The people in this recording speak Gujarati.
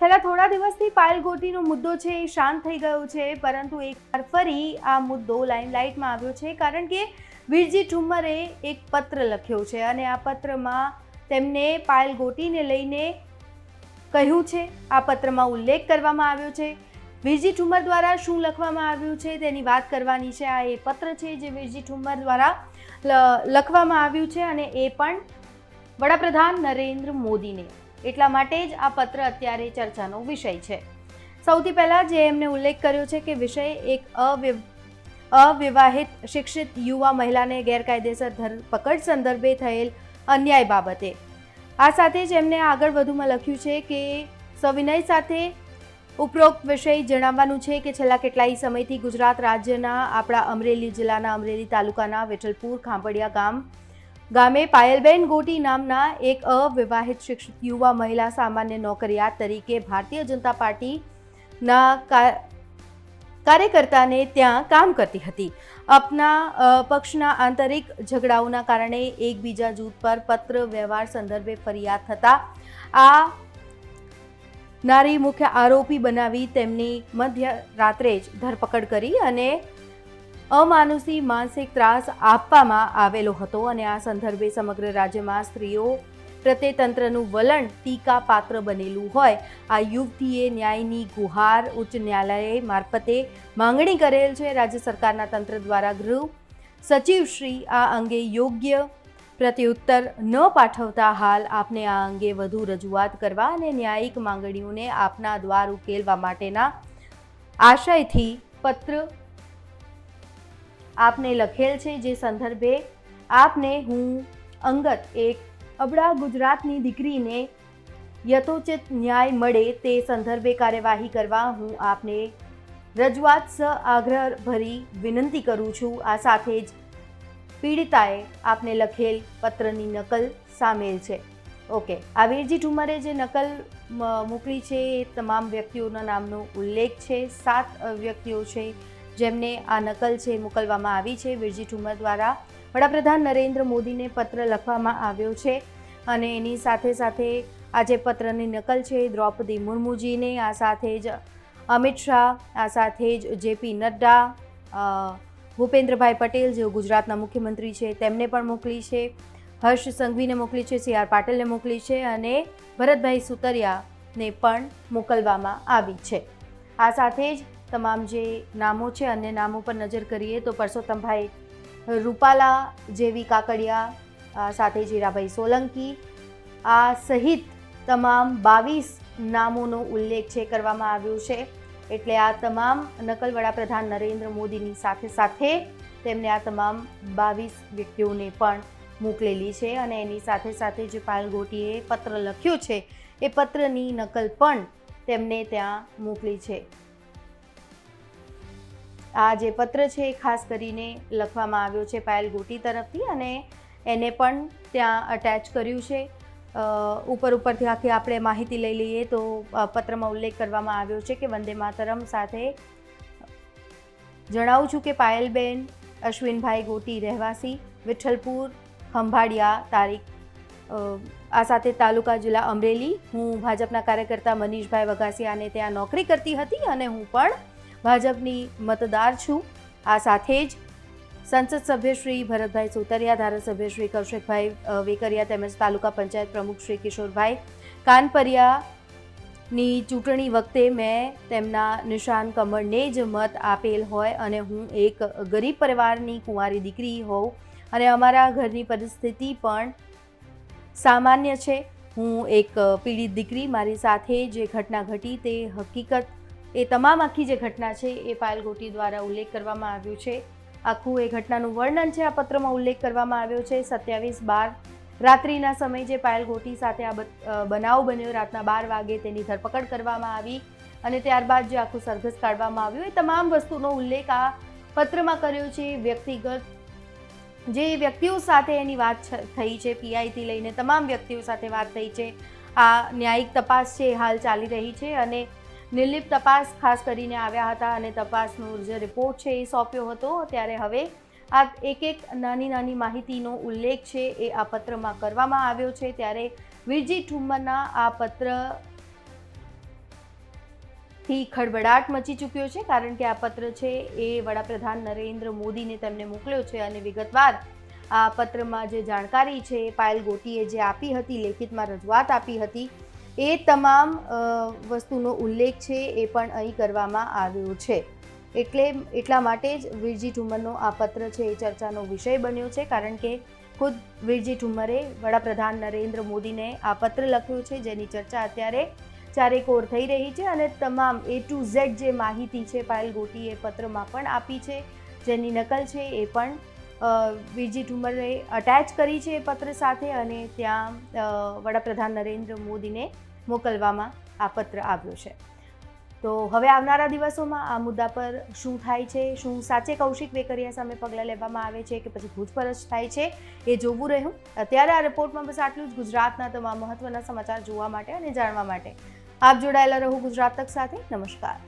છેલ્લા થોડા દિવસથી પાયલ ગોટીનો મુદ્દો છે, એ શાંત થઈ ગયો છે, પરંતુ એકવાર ફરી આ મુદ્દો લાઇમલાઇટમાં આવ્યો છે, કારણ કે વીરજી ઠુમ્મરે એક પત્ર લખ્યો છે અને આ પત્રમાં તેમને પાયલ ગોટીને લઈને કહ્યું છે, આ પત્રમાં ઉલ્લેખ કરવામાં આવ્યો છે, વીરજી ઠુમ્મર દ્વારા શું લખવામાં આવ્યું છે, તેની વાત કરવાની છે, આ એ પત્ર છે જે વીરજી ઠુમ્મર દ્વારા લખવામાં આવ્યું છે અને એ પણ વડાપ્રધાન નરેન્દ્ર મોદીને. એટલા માટે જ આ પત્ર અત્યારે ચર્ચાનો વિષય છે. સૌથી પહેલાં જે એમને ઉલ્લેખ કર્યો છે કે વિષય એક અવ્ય, અવિવાહિત શિક્ષિત યુવા મહિલાને ગેરકાયદેસર ધરપકડ સંદર્ભે થયેલ અન્યાય બાબતે. આ સાથે જ એમને આગળ વધુમાં લખ્યું છે કે સવિનય સાથે ઉપરોક્ત વિષય જણાવવાનું છે કે છેલ્લા કેટલાય સમયથી ગુજરાત રાજ્યના આપણા અમરેલી જિલ્લાના અમરેલી તાલુકાના વિઠ્ઠલપુર ખાંભડિયા ગામ ગામે પાયલબેન ગોટી નામના એક અવિવાહિત શિક્ષિત યુવા મહિલા સામાન્ય નોકરિયાત તરીકે ભારતીય જનતા પાર્ટીના કાર્યકર્તાને ત્યાં કામ કરતી હતી. અપના પક્ષના આંતરિક ઝઘડાઓના કારણે એકબીજા જૂથ પર પત્ર વ્યવહાર સંદર્ભે ફરિયાદ થતા આ નારી મુખ્ય આરોપી બનાવી તેમની મધ્ય રાત્રે જ ધરપકડ કરી અને અમાનુષી માનસિક ત્રાસ આપવામાં આવેલો હતો અને આ સંદર્ભે સમગ્ર રાજ્યમાં સ્ત્રીઓ પ્રત્યે તંત્રનું વલણ ટીકા પાત્ર બનેલું હોય. આ યુવતીએ ન્યાયની ગુહાર ઉચ્ચ ન્યાયાલય મારફતે માંગણી કરેલ છે. રાજ્ય સરકારના તંત્ર દ્વારા ગૃહ સચિવશ્રી આ અંગે યોગ્ય પ્રત્યુત્તર ન પાઠવતા હાલ આપને આ અંગે વધુ રજૂઆત કરવા અને ન્યાયિક માંગણીઓને આપના દ્વાર ઉકેલવા માટેના આશયથી પત્ર આપને લખેલ છે જે સંદર્ભે આપને હું અંગત એક અબળા ગુજરાતની દીકરીને યથોચિત ન્યાય મળે તે સંદર્ભે કાર્યવાહી કરવા હું આપને રજૂઆત સ આગ્રહ ભરી વિનંતી કરું છું. આ સાથે જ પીડિતાએ આપને લખેલ પત્રની નકલ સામેલ છે. ઓકે આવીરજી વીરજી ઠુમરે જે નકલ મોકલી છે એ તમામ વ્યક્તિઓના નામનો ઉલ્લેખ છે. સાત વ્યક્તિઓ છે. જેમને આ નકલ છે મોકલવામાં આવી છે. વિરજી ઠુમર દ્વારા વડાપ્રધાન નરેન્દ્ર મોદીને પત્ર લખવામાં આવ્યો છે અને એની સાથે સાથે આ જે પત્રની નકલ છે, દ્રૌપદી મુર્મુજીને, આ સાથે જ અમિત શાહ, આ સાથે જ જેપી નડ્ડા ભૂપેન્દ્રભાઈ પટેલ જેઓ ગુજરાતના મુખ્યમંત્રી છે, તેમને પણ મોકલી છે. હર્ષ સંઘવીને મોકલી છે, સી આર પાટીલને મોકલી છે અને ભરતભાઈ સુતરિયાને પણ મોકલવામાં આવી છે. આ સાથે જ તમામ જે નામો છે, અન્ય નામો પર નજર કરીએ તો પરસોત્તમભાઈ રૂપાલા, જેવી કાકડિયા સાથે જીરાભાઈ સોલંકી, આ સહિત તમામ બાવીસ નામોનો ઉલ્લેખ છે, કરવામાં આવ્યો છે. એટલે આ તમામ નકલ વડાપ્રધાન નરેન્દ્ર મોદીની સાથે સાથે તેમને આ તમામ બાવીસ વ્યક્તિઓને પણ મોકલેલી છે અને એની સાથે સાથે જે પાયલ ગોટીએ પત્ર લખ્યો છે, એ પત્રની નકલ પણ તેમને ત્યાં મોકલી છે. આ જે પત્ર છે એ ખાસ કરીને લખવામાં આવ્યો છે પાયલ ગોટી તરફથી અને એને પણ ત્યાં અટેચ કર્યું છે. ઉપર ઉપરથી આખી આપણે માહિતી લઈ લઈએ તો પત્રમાં ઉલ્લેખ કરવામાં આવ્યો છે કે વંદે માતરમ સાથે જણાવું છું કે પાયલબેન અશ્વિનભાઈ ગોટી રહેવાસી, વિઠ્ઠલપુર, ખંભાળિયા તારીખ આ સાથે તાલુકા જિલ્લા અમરેલી. હું ભાજપના કાર્યકર્તા મનીષભાઈ વઘાસિયાને ત્યાં નોકરી કરતી હતી અને હું પણ ભાજપની મતદાર છું. આ સાથે જ સંસદ સભ્ય શ્રી ભરતભાઈ સુતરિયા, ધારાસભ્ય શ્રી કૌશિકભાઈ વેકરિયા તેમજ તાલુકા પંચાયત પ્રમુખ શ્રી કિશોરભાઈ કાનપરિયાની ચૂંટણી વખતે મેં તેમના નિશાન કમળને જ મત આપેલ હોય અને હું એક ગરીબ પરિવારની કુંવારી દીકરી હોઉં અને અમારા ઘરની પરિસ્થિતિ પણ સામાન્ય છે. હું એક પીડિત દીકરી, મારી સાથે જે ઘટના ઘટી તે હકીકત એ તમામ આખી જે ઘટના છે એ પાયલ ગોટી દ્વારા ઉલ્લેખ કરવામાં આવ્યો છે. આખું એ ઘટનાનું વર્ણન છે આ પત્રમાં ઉલ્લેખ કરવામાં આવ્યો છે. સત્યાવીસ બાર રાત્રિના સમયે જે પાયલ ગોટી સાથે આ બનાવ બન્યો રાતના બાર વાગે તેની ધરપકડ કરવામાં આવી અને ત્યારબાદ જે આખું સરઘસ કાઢવામાં આવ્યું એ તમામ વસ્તુનો ઉલ્લેખ આ પત્રમાં કર્યો છે. વ્યક્તિગત જે વ્યક્તિઓ સાથે એની વાત થઈ છે, પીઆઈથી લઈને તમામ વ્યક્તિઓ સાથે વાત થઈ છે. આ ન્યાયિક તપાસ છે હાલ ચાલી રહી છે અને નિર્લિપ તપાસ ખાસ કરીને આવ્યા હતા અને તપાસનો જે રિપોર્ટ છે એ સોંપ્યો હતો. ત્યારે હવે આ એક એક નાની નાની માહિતીનો ઉલ્લેખ છે એ આ પત્રમાં કરવામાં આવ્યો છે. ત્યારે વીરજી ઠુમ્મરના આ પત્રથી ખળબડાટ મચી ચૂક્યો છે, કારણ કે આ પત્ર છે એ વડાપ્રધાન નરેન્દ્ર મોદીને તેમને મોકલ્યો છે અને વિગતવાર આ પત્રમાં જે જાણકારી છે પાયલ ગોટીએ જે આપી હતી, લેખિતમાં રજૂઆત આપી હતી એ તમામ વસ્તુનો ઉલ્લેખ છે એ પણ અહીં કરવામાં આવ્યો છે. એટલે એટલા માટે જ વીરજી ઠુમરનો આ પત્ર છે એ ચર્ચાનો વિષય બન્યો છે, કારણ કે ખુદ વીરજી ઠુમરે વડાપ્રધાન નરેન્દ્ર મોદીને આ પત્ર લખ્યો છે, જેની ચર્ચા અત્યારે ચારેકોર થઈ રહી છે અને તમામ એ ટુ ઝેડ જે માહિતી છે, પાયલ ગોટીએ પત્રમાં પણ આપી છે. જેની નકલ છે એ પણ વીરજી ઠુમરે અટેચ કરી છે એ પત્ર સાથે અને ત્યાં વડાપ્રધાન નરેન્દ્ર મોદીને મોકલવામાં આ પત્ર આવ્યો છે. તો હવે આવનારા દિવસોમાં આ મુદ્દા પર શું થાય છે, શું સાચે કૌશિક વેકરિયા સામે પગલાં લેવામાં આવે છે કે પછી પૂછપરછ થાય છે, એ જોવું રહ્યું. અત્યારે આ રિપોર્ટમાં બસ આટલું જ. ગુજરાતના તમામ મહત્વના સમાચાર જોવા માટે અને જાણવા માટે. આપ જોડાયેલા રહો ગુજરાત તક સાથે. નમસ્કાર.